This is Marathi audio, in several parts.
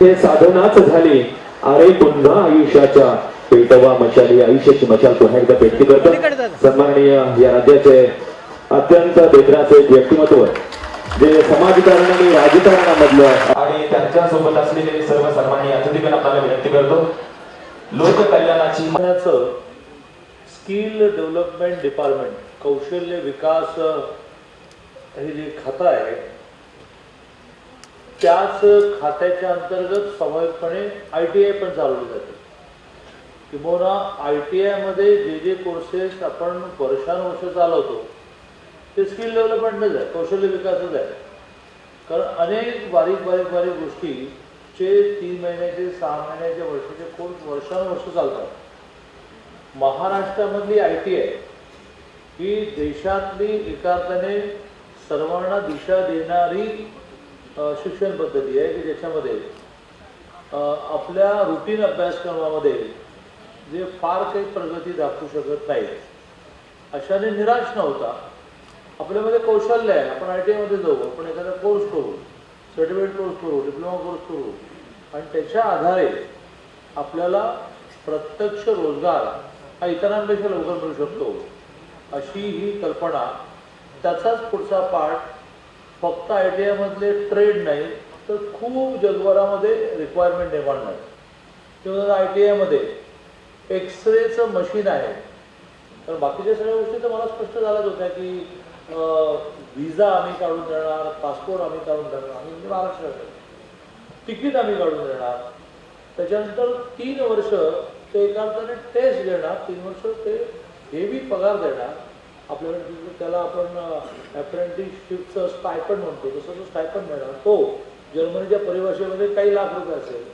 ते साधनाच झाली. अरे पुन्हा आयुष्याच्या पेटवा मशाली आयुष्याची मशाल पुन्हा एकदा पेटती करतात सन्माननीय या राज्याचे अत्यंत बेदराचे एक व्यक्तिमत्व जे समाजकारण आणि राजकारणामधलं आणि त्यांच्यासोबत असलेले सर्व सन्माननीय अतिथीगण आपल्याला विनंती करतो. लोक कल्याणाची पुण्याचं स्किल डेव्हलपमेंट डिपार्टमेंट कौशल्य विकास हे जे खातं आहे त्याच खात्याच्या अंतर्गत स्वाभाविकपणे आय टी आय पण चालवली जाते. किंबहुना आय टी आयमध्ये जे जे कोर्सेस आपण वर्षानुवर्ष चालवतो ते स्किल डेव्हलपमेंटच आहे कौशल्य विकासच आहे. कारण अनेक बारीक बारीक बारीक गोष्टीचे तीन महिन्याचे सहा महिन्याचे वर्षाचे कोर्स वर्षानुवर्ष चालतात. महाराष्ट्रामधली आय टी आय ही देशातली एका अर्थाने सर्वांना दिशा देणारी शिक्षण पद्धती आहे की ज्याच्यामध्ये आपल्या रुटीन अभ्यासक्रमामध्ये जे फार काही प्रगती दाखवू शकत नाही अशाने निराश न होता आपल्यामध्ये कौशल्य आहे. आपण आय टी आयमध्ये जाऊ आपण एखादा कोर्स करू सर्टिफिकेट कोर्स करू डिप्लोमा कोर्स करू. आणि त्याच्या आधारे आपल्याला प्रत्यक्ष रोजगार हा इतरांपेक्षा लवकर मिळू शकतो अशी ही कल्पना त्याचाच पुढचा पाठ फक्त आय टी आयमधले ट्रेड नाही तर खूप जगभरामध्ये रिक्वायरमेंट निर्माण नाही किंवा आय टी आयमध्ये एक्सरेचं मशीन आहे. तर बाकीच्या सगळ्या गोष्टी तर मला स्पष्ट झाल्याच होत्या की व्हिजा आम्ही काढून देणार पासपोर्ट आम्ही काढून देणार आम्ही म्हणजे महाराष्ट्रात तिकीट आम्ही काढून देणार. त्याच्यानंतर तीन वर्ष ते एका अर्थाने टेस्ट देणार तीन वर्ष ते हेवी पगार देणार. आपल्याला त्याला आपण अप्रेंटिसशिपचं स्टायपन म्हणतो. तसं तो स्टायपन मिळणार. तो जर्मनीच्या परिभाषेमध्ये काही लाख रुपये असेल.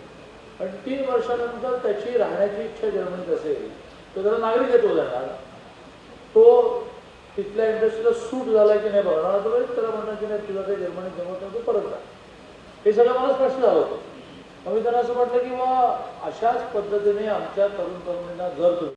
आणि तीन वर्षानंतर त्याची राहण्याची इच्छा जर्मनीत असेल तर त्याला नागरिकत्व जाणार तो तिथल्या इंडस्ट्रीला सूट झाला की नाही बघणार. तर त्याला म्हणणार की नाही तुला काही जर्मनीत जमत नाही तो परत जा. हे सगळं मला स्पष्ट झालं होतं. मग मी त्यांना असं म्हटलं की बा अशाच पद्धतीने आमच्या तरुण तरुणींना जर तुम्ही